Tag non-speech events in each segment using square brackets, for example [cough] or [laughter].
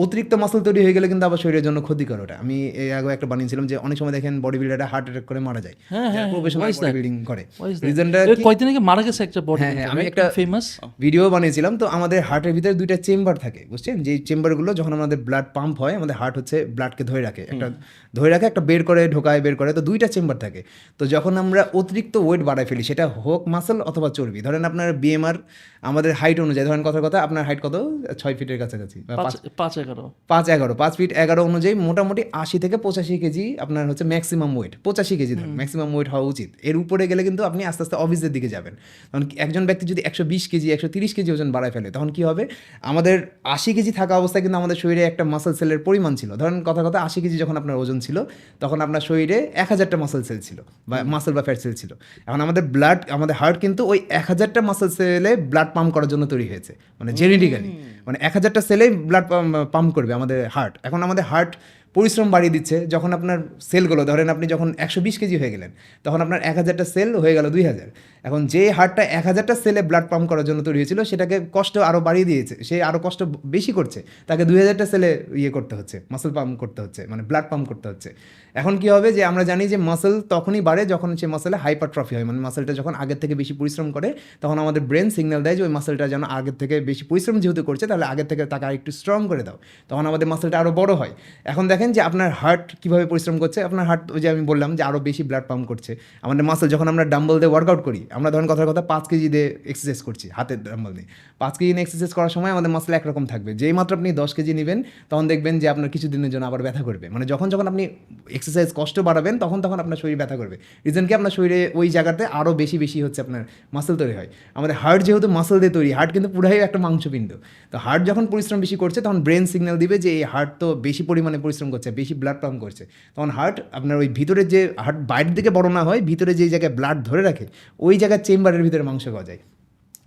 অতিরিক্ত মাসল তৈরি হয়ে গেলে কিন্তু আবার শরীরের জন্য ক্ষতিকর ওটা। আমি এর আগে একটা বানিয়েছিলাম যে অনেক সময় দেখেন বডি বিল্ডাররা হার্ট অ্যাটাক করে মারা যায়। হ্যাঁ, হ্যাঁ, প্রফেশনাল? বডি বিল্ডিং করে? রিজনটা কয়দিন আগে মারা গেছে একটা বডি হ্যাঁ, হ্যাঁ, আমি একটা- ফেমাস ভিডিও বানিয়েছিলাম তো আমাদের হার্টের ভিতরে দুইটা চেম্বার থাকে বুঝছেন? যে চেম্বারগুলো যখন আমাদের ব্লাড পাম্প হয় আমাদের হার্ট হচ্ছে ব্লাডকে ধরে রাখে। একটা ধরে রাখে একটা বের করে ঢোকায় বের করে তো দুইটা চেম্বার থাকে। তো যখন আমরা অতিরিক্ত ওয়েট বাড়ায় ফেলি সেটা হোক মাসল অথবা চর্বি ধরেন আপনার বিএমআর আমাদের হাইট অনুযায়ী ধরেন কথার কথা আপনার হাইট কত? ছয় ফিটের কাছাকাছি পাঁচ এগারো। পাঁচ এগারো পাঁচ ফিট এগারো অনুযায়ী মোটামুটি আশি থেকে পঁচাশি কেজি আপনার হচ্ছে ম্যাক্সিমাম ওয়েট পঁচাশি কেজি ধরুন ম্যাক্সিমাম ওয়েট হওয়া উচিত। এর উপরে গেলে কিন্তু আপনি আস্তে আস্তে অফিসের দিকে যাবেন। কারণ একজন ব্যক্তি যদি একশো বিশ কেজি একশো তিরিশ কেজি ওজন বাড়ায় ফেলে তখন কি হবে? আমাদের আশি কেজি থাকা অবস্থায় কিন্তু আমাদের শরীরে একটা মাসেল সেলের পরিমাণ ছিল। ধরেন কথা কথা আশি কেজি যখন আপনার ওজন ছিল তখন আপনার শরীরে এক হাজারটা মাসেল সেল ছিল বা মাসেল বা ফ্যাট সেল ছিল। এখন আমাদের ব্লাড আমাদের হার্ট কিন্তু ওই এক হাজারটা মাসেল সেলে ব্লাড পাম্প করার জন্য তৈরি হয়েছে মানে জেনেটিক্যালি মানে এক হাজারটা সেলে ব্লাড পাম্প করবে আমাদের হার্ট এখন আমাদের হার্ট পরিশ্রম বাড়িয়ে দিচ্ছে, যখন আপনার সেলগুলো ধরেন আপনি যখন একশো বিশ কেজি হয়ে গেলেন, তখন আপনার এক হাজারটা সেল হয়ে গেল দুই হাজার। এখন যে হারটা এক হাজারটা সেলে ব্লাড পাম্প করার জন্য তৈরি হয়েছিল, সেটাকে কষ্ট আরও বাড়িয়ে দিয়েছে, সে আরও কষ্ট বেশি করছে, তাকে দুই হাজারটা সেলে ইয়ে করতে হচ্ছে মাসেল পাম্প করতে হচ্ছে মানে ব্লাড পাম্প করতে হচ্ছে। এখন কি হবে যে, আমরা জানি যে মাসেল তখনই বাড়ে যখন সে মাসেলে হাইপারট্রফি হয় মানে মাসেলটা যখন আগের থেকে বেশি পরিশ্রম করে, তখন আমাদের ব্রেন সিগন্যাল দেয় যে, ওই মাসেলটা যেন আগের থেকে বেশি পরিশ্রম যেহেতু করছে, তাহলে আগের থেকে তাকে আর একটু স্ট্রং করে দাও, তখন আমাদের মাসেলটা আরও বড় হয়। এখন দেখেন যে আপনার হার্ট কীভাবে পরিশ্রম করছে, আপনার হার্ট ওই যে আমি বললাম যে আরও বেশি ব্লাড পাম্প করছে। আমাদের মাসেল যখন আমরা ডাম্বল দিয়ে ওয়ার্কআউট করি, আমরা ধরেন কথার কথা পাঁচ কেজি দিয়ে এক্সারসাইজ করছি, হাতের ডাম্বল দিয়ে। পাঁচ কেজি নিয়ে এক্সারসাইজ করার সময় আমাদের মাসেল একরকম থাকবে। যেই মাত্র আপনি দশ কেজি নেবেন, তখন দেখবেন যে আপনার কিছু দিনের জন্য আবার ব্যথা করবে। মানে যখন যখন আপনি এক্সারসাইজ কষ্ট বাড়াবেন, তখন তখন আপনার শরীর ব্যথা করবে। রিজন কি আপনার শরীরে ওই জায়গাতে আরও বেশি বেশি হচ্ছে আপনার মাসেল তৈরি হয়। আমাদের হার্ট যেহেতু মাসেল দিয়ে তৈরি হার্ট কিন্তু পুরাই একটা মাংসপিণ্ড। তো হার্ট যখন পরিশ্রম বেশি করছে, তখন ব্রেন সিগন্যাল দিবে যে এই হার্ট তো বেশি পরিমাণে পরিশ্রম করছে, বেশি ব্লাড পাম্প করছে। তখন হার্ট আপনার ওই ভিতরে যে হার্ট বাইরের দিকে বড় না হয়, ভিতরে যে জায়গায় ব্লাড ধরে রাখে, ওই জায়গায় চেম্বারের ভিতরে মাংস গজায়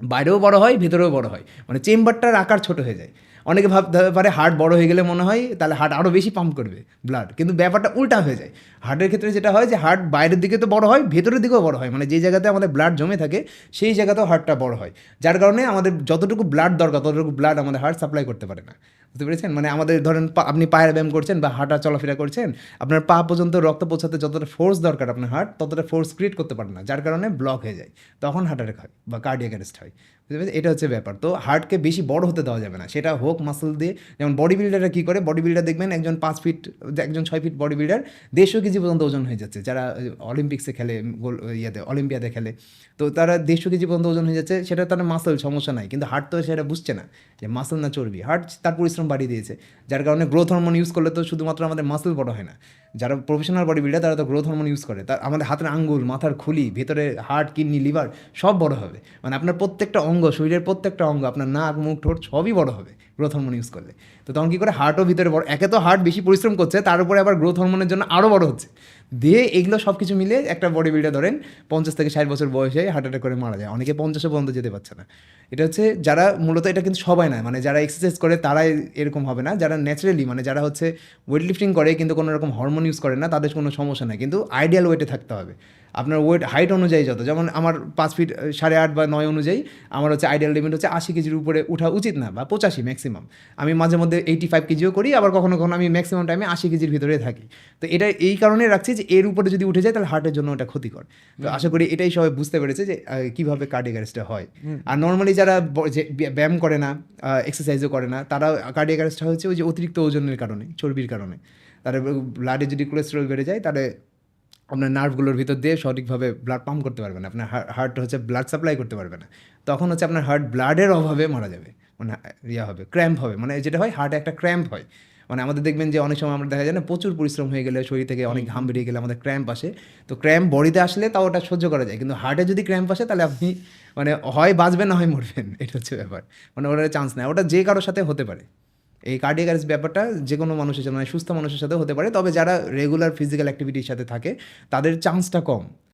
বাইরেও বড় হয়, ভিতরেও বড় হয়। মানে চেম্বারটার আকার ছোট হয়ে যায়। অনেকে ভাবতে পারে হার্ট বড় হয়ে গেলে মনে হয়, তাহলে হার্ট আরও বেশি পাম্প করবে ব্লাড কিন্তু ব্যাপারটা উল্টা হয়ে যায়। হার্টের ক্ষেত্রে যেটা হয় যে হার্ট বাইরের দিকে তো বড় হয়, ভেতরের দিকেও বড় হয়। মানে যে জায়গাতে আমাদের ব্লাড জমে থাকে, সেই জায়গাতেও হার্টটা বড় হয়। যার কারণে আমাদের যতটুকু ব্লাড দরকার, ততটুকু ব্লাড আমাদের হার্ট সাপ্লাই করতে পারে না। বুঝতে পেরেছেন? মানে আমাদের ধরেন আপনি পায়ের ব্যায়াম করছেন বা হাঁটা চলাফেরা করছেন, আপনার পা পর্যন্ত রক্ত পৌঁছাতে যতটা ফোর্স দরকার আপনার হার্ট ততটা ফোর্স ক্রিয়েট করতে পারে না, যার কারণে ব্লক হয়ে যায়। তখন হার্ট অ্যাটাক হয় বা কার্ডিয়াক অ্যারেস্ট হয়। বুঝতে পেরেছেন? এটা হচ্ছে ব্যাপার। তো হার্টকে বেশি বড় হতে দেওয়া যাবে না। সেটা হোক মাসল দিয়ে। যেমন বডি বিল্ডাররা কী করে? বডি বিল্ডার দেখবেন একজন পাঁচ ফিট একজন ছয় ফিট বডি বিল্ডার দেড়শো কেজি পর্যন্ত ওজন হয়ে যাচ্ছে। যারা অলিম্পিক্সে খেলে, গোল, ইয়েতে অলিম্পিয়াতে খেলে, তো তারা দেড়শো কেজি পর্যন্ত ওজন হয়ে যাচ্ছে। সেটা তার মাসল সমস্যা নাই। কিন্তু হার্ট তো সেটা বুঝছে না যে মাসল না চর্বি। হার্ট তার পরিশ্রম বাড়িয়ে দিয়েছে। যার কারণে গ্রোথ হরমোন ইউজ করলে তো শুধুমাত্র আমাদের মাসল বড় হয় না। যারা প্রফেশনাল বডি বিল্ডার তারা তো গ্রোথ হরমোন ইউজ করে। তার আমাদের হাতের আঙ্গুল, মাথার খুলি, ভেতরে হার্ট কিডনি লিভার সব বড় হবে। মানে আপনার প্রত্যেকটা অঙ্গ, শরীরের প্রত্যেকটা অঙ্গ, আপনার নাক, মুখ, ঠোঁট সবই বড় হবে গ্রোথ হরমোন ইউজ করলে। তো তখন কী করে? হার্টও ভিতরে বড় একে তো হার্ট বেশি পরিশ্রম করছে, তার উপরে আবার গ্রোথ হরমোনের জন্য আরও বড় হচ্ছে। দিয়ে এগুলো সব কিছু মিলে একটা বডি বিল্ডার ধরেন, পঞ্চাশ থেকে ষাট বছর বয়সে হার্ট অ্যাটাক করে মারা যায়। অনেকে পঞ্চাশে পর্যন্ত যেতে পারছে না। এটা হচ্ছে যারা মূলত এটা কিন্তু সবাই নয় মানে যারা এক্সারসাইজ করে তারাই এরকম হবে না যারা ন্যাচারালি মানে যারা হচ্ছে ওয়েট লিফটিং করে কিন্তু কোনো রকম হরমোন ইউজ করে না তাদের কোনো সমস্যা নেই কিন্তু আইডিয়াল ওয়েটে থাকতে হবে। আপনার ওয়েট হাইট অনুযায়ী যত যেমন আমার পাঁচ ফিট সাড়ে আট বা নয় অনুযায়ী আমার হচ্ছে আইডিয়াল লিমিট হচ্ছে আশি কেজির উপরে ওঠা উচিত না বা পঁচাশি ম্যাক্সিমাম আমি মাঝে মধ্যে এইটি ফাইভ কেজিও করি আবার কখনো কখনো আমি ম্যাক্সিমাম টাইমে আশি কেজির ভিতরে থাকি। তো এটা এই কারণে রাখছি যে এর উপরে যদি উঠে যায় তাহলে হার্টের জন্য ওটা ক্ষতিকর। তো আশা করি এটাই সবাই বুঝতে পেরেছে যে কীভাবে কীভাবে কার্ডিয়াক অ্যারেস্টটা হয়। আর নর্মালি যারা ব্যায়াম করে না এক্সারসাইজও করে না, তারা কার্ডিয়াক অ্যারেস্টটা হচ্ছে ওই যে অতিরিক্ত ওজনের কারণে, চর্বির কারণে। তারা ব্লাডে যদি কোলেস্টেরল বেড়ে যায়, তাহলে আপনার নার্ভগুলোর ভিতর দিয়ে সঠিকভাবে ব্লাড পাম্প করতে পারবে না। আপনার হার্ট হচ্ছে ব্লাড সাপ্লাই করতে পারবে না। তখন হচ্ছে আপনার হার্ট ব্লাডের অভাবে মারা যাবে মানে ইয়া হবে ক্র্যাম্প হবে মানে যেটা হয় হার্টে একটা ক্র্যাম্প হয়। মানে আমাদের দেখবেন যে অনেক সময় আমরা দেখা যায় না, প্রচুর পরিশ্রম হয়ে গেলে শরীর থেকে অনেক ঘাম বেরিয়ে গেলে আমাদের ক্র্যাম্প আসে। তো ক্র্যাম্প বডিতে আসলে তাও ওটা সহ্য করা যায়। কিন্তু হার্টে যদি ক্র্যাম্প আসে, তাহলে আপনি মানে হয় বাঁচবেন না হয় মরবেন। [laughs] এটা হচ্ছে ব্যাপার। মানে ওটার চান্স নেই। ওটা যে কারোর সাথে হতে পারে। এই কার্ডিয়াক ব্যাপারটা যে কোনো মানুষের সাথে মানে সুস্থ মানুষের সাথে হতে পারে। তবে যারা রেগুলার ফিজিক্যাল অ্যাক্টিভিটির সাথে থাকে, তাদের চান্সটা কম।